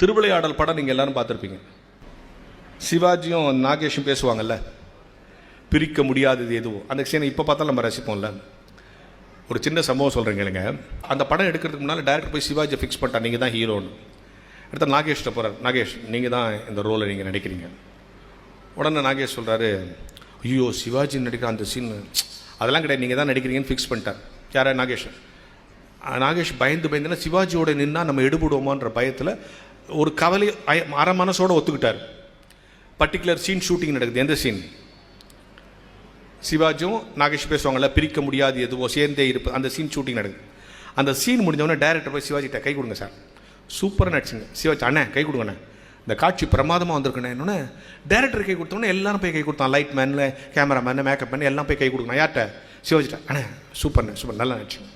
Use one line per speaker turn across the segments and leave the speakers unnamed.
திருவிளையாடல் படம் நீங்கள் எல்லாரும் பார்த்துருப்பீங்க. சிவாஜியும் நாகேஷும் பேசுவாங்கல்ல? பிரிக்க முடியாதது எதுவோ. அந்த சீனை இப்போ பார்த்தாலும் நம்ம ரசிப்போம்ல. ஒரு சின்ன சம்பவம் சொல்கிறேங்க இல்லைங்க அந்த படம் எடுக்கிறதுக்கு முன்னால் டேரக்டர் போய் சிவாஜியை ஃபிக்ஸ் பண்ணிட்டா நீங்கள் தான் ஹீரோன்னு அடுத்த நாகேஷ்கிட்ட போகிறார் நாகேஷ் நீங்கள் தான் இந்த ரோலை நீங்கள் நடிக்கிறீங்க. உடனே நாகேஷ் சொல்கிறாரு ஐயோ சிவாஜி நடிக்கிற அந்த சீன் அதெல்லாம் கிடையாது. நீங்கள் தான் நடிக்கிறீங்கன்னு ஃபிக்ஸ் பண்ணிட்டார். யாரா? நாகேஷ். நாகேஷ் பயந்து பயந்துனா சிவாஜியோட நின்னா நம்ம எடுபடுவோமான்ற பயத்தில் ஒரு கவலை அய- அரை மனசோட ஒத்துக்கிட்டார். பர்டிகுலர் சீன் ஷூட்டிங் நடக்குது. எந்த சீன் சிவாஜியும் நாகேஷ் பேசுவாங்கள்ல பிரிக்க முடியாது எதுவோ சேர்ந்தே இருப்பு அந்த சீன் ஷூட்டிங் நடக்குது. அந்த சீன் முடிஞ்சவொடனே டேரக்டர் போய் சிவாஜிட்ட கை கொடுங்க சார். சூப்பராக நடிச்சுங்க. சிவாஜி அண்ணே கை கொடுங்கண்ணே. இந்த காட்சி பிரமாதமாக வந்திருக்கண்ணே. என்னொன்னே டேரக்டர் கை கொடுத்தோன்னே எல்லாரும் போய் கை கொடுத்தான். லைட் மேனில் கேமராமேன் மேக்கப் மேன் எல்லாம் போய் கை கொடுக்கணும் யார்கிட்ட? சிவாஜிட்ட அண்ணே சூப்பர்ண்ணே சூப்பர் நல்லா நடிச்சுங்க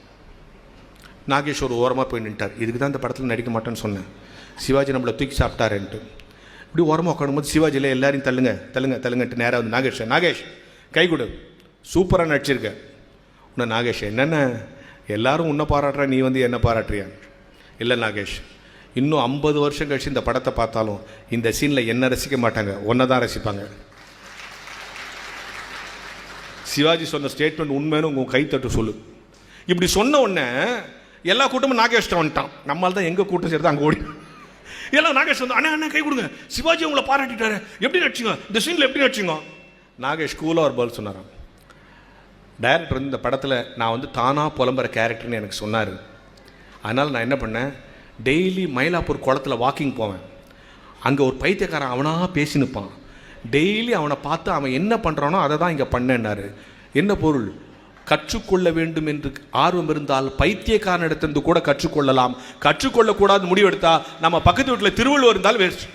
நாகேஷ் ஒரு ஓரமாக போய் நின்ட்டார். இதுக்கு தான் இந்த படத்தில் நடிக்க மாட்டேன்னு சொன்னேன். சிவாஜி நம்மளை தூக்கி சாப்பிட்டாருன்ட்டு. இப்படி ஓரமாக உட்காரும்போது சிவாஜியில் எல்லாரையும் தள்ளுங்க தள்ளுங்க தள்ளுங்கன்ட்டு நேராக வந்து நாகேஷ் நாகேஷ் கை கொடு. சூப்பராக நடிச்சிருக்க. உன்னை நாகேஷ் என்னென்ன? எல்லாரும் உன்னை பாராட்டுற நீ வந்து என்ன பாராட்டுறியா? இல்லை நாகேஷ் இன்னும் ஐம்பது வருஷம் கழிச்சு இந்த படத்தை பார்த்தாலும் இந்த சீனில் என்ன ரசிக்க மாட்டாங்க ஒன்றை தான் ரசிப்பாங்க. சிவாஜி சொன்ன ஸ்டேட்மெண்ட் உண்மைன்னு உங்கள் கைத்தட்டு சொல்லு. இப்படி சொன்ன உடனே எல்லா கூட்டமும் நாகேஷ்ட வந்துட்டான். நம்மால் தான் எங்கள் கூட்டம் சேர்த்து அங்கே ஓடி எல்லாம் நாகேஷ் வந்து அண்ணா அண்ணா கை கொடுங்க. சிவாஜி உங்களை பாராட்டிட்டாரு. எப்படி நடிச்சிங்க இந்த சீனில் எப்படி நடிச்சிங்க நாகேஷ் கூலாக ஒரு பதில் சொன்னாராம். டைரக்டர் வந்து இந்த படத்தில் நான் வந்து தானாக புலம்புற கேரக்டர்னு எனக்கு சொன்னார். அதனால் நான் என்ன பண்ணேன்? டெய்லி மயிலாப்பூர் குளத்துல வாக்கிங் போவேன். அங்கே ஒரு பைத்தியக்காரன் அவனாக பேசி நிற்பான் டெய்லி அவனை பார்த்து அவன் என்ன பண்ணுறானோ அதை தான் இங்கே பண்ணேன்னாரு. என்ன பொருள்? கற்றுக்கொள்ள வேண்டும் என்று ஆர்வம் இருந்தால் பைத்தியக்காரனிடத்திலிருந்து கூட கற்றுக்கொள்ளலாம். கற்றுக்கொள்ளக்கூடாது முடிவெடுத்தா நம்ம பக்கத்து வீட்டில் திருவள்ளுவர் இருந்தாலும் வேஸ்ட்.